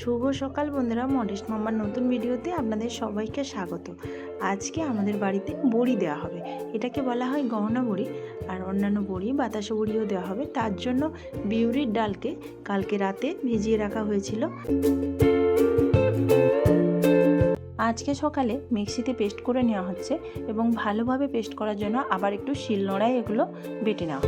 শুভ সকাল বন্ধুরা মডেস্ট মামার নতুন ভিডিওতে আপনাদের সবাইকে স্বাগত। আজকে আমাদের বাড়িতে বড়ি দেওয়া হবে। এটাকে বলা হয় গহনা বড়ি আর অন্যান্য বড়ি, বাতাসা বড়িও দেওয়া হবে। তার জন্য বিউরির ডালকে কালকে রাতে ভিজিয়ে রাখা হয়েছিল। আজকে সকালে মিক্সিতে পেস্ট করে নেওয়া হচ্ছে এবং ভালোভাবে পেস্ট করার জন্য আবার একটু শিলনোড়ায় এগুলো বেটে নেওয়া।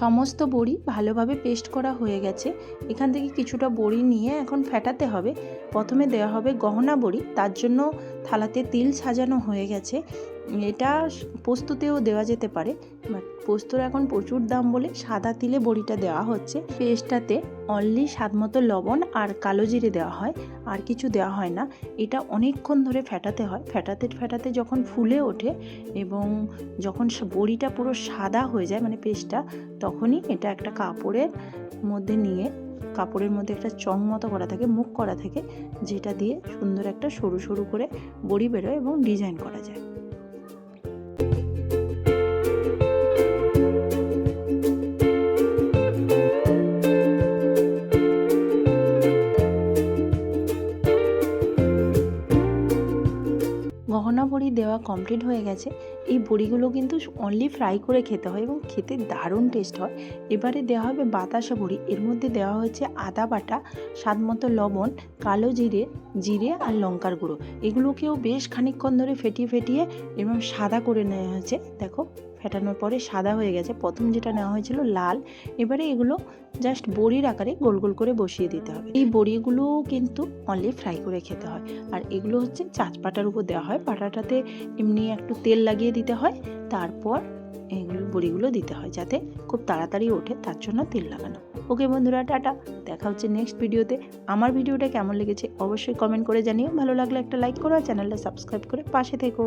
সমস্ত বড়ি ভালোভাবে পেস্ট করা হয়ে গেছে। এখান থেকে কিছুটা বড়ি নিয়ে এখন ফেটাতে হবে। প্রথমে দেওয়া হবে গহনা বড়ি, তার জন্য থালাতে তিল সাজানো হয়ে গেছে। এটা পোস্ততেও দেওয়া যেতে পারে, বাট পোস্তর এখন প্রচুর দাম বলে সাদা তিলে বড়িটা দেওয়া হচ্ছে। পেস্টটাতে অনলি স্বাদ মতো লবণ আর কালো জিরে দেওয়া হয়, আর কিছু দেওয়া হয় না। এটা অনেকক্ষণ ধরে ফেটাতে হয়, ফেটাতে ফেটাতে যখন ফুলে ওঠে এবং যখন বড়িটা পুরো সাদা হয়ে যায় মানে পেস্টটা, তখনই এটা একটা কাপড়ের মধ্যে নিয়ে, কাপড়ের মধ্যে একটা চং মতো করা থাকে, মুখ করা থাকে, যেটা দিয়ে সুন্দর একটা সরু সরু করে বড়ি বেরোয় এবং ডিজাইন করা যায়। গহনা বড়ি দেওয়া কমপ্লিট হয়ে গেছে। এই বড়িগুলো কিন্তু অনলি ফ্রাই করে খেতে হয় এবং খেতে দারুণ টেস্ট হয়। এবারে দেওয়া হবে বাতাসা বড়ি। এর মধ্যে দেওয়া হয়েছে আদা বাটা, স্বাদ মতো লবণ, কালো জিরে জিরে আর লঙ্কার গুঁড়ো। এগুলোকেও বেশ খানিকক্ষণ ধরে ফেটিয়ে ফেটিয়ে এবং সাদা করে নেওয়া হয়েছে। দেখো ফেটানোর পরে সাদা হয়ে গেছে। প্রথম যেটা নেওয়া হয়েছিল লাল। এবারে এগুলো জাস্ট বড়ির আকারে গোল গোল করে বসিয়ে দিতে হবে। এই বড়িগুলো কিন্তু অনলি ফ্রাই করে খেতে হয়। আর এগুলো হচ্ছে চাচ পাটার উপর দেওয়া হয়। পাটাটাতে এমনি একটু তেল লাগিয়ে দিতে হয়। তারপর এগুলো, বড়িগুলো দিতে হয় যাতে খুব তাড়াতাড়ি ওঠে। তার জন্য তেল লাগানো। ওকে বন্ধুরা, টাটা। দেখা হচ্ছে নেক্সট ভিডিওতে আমার ভিডিওটা কেমন লেগেছে অবশ্যই কমেন্ট করে জানিও। ভালো লাগলে একটা লাইক করো চ্যানেলটা সাবস্ক্রাইব করে পাশে থেকো।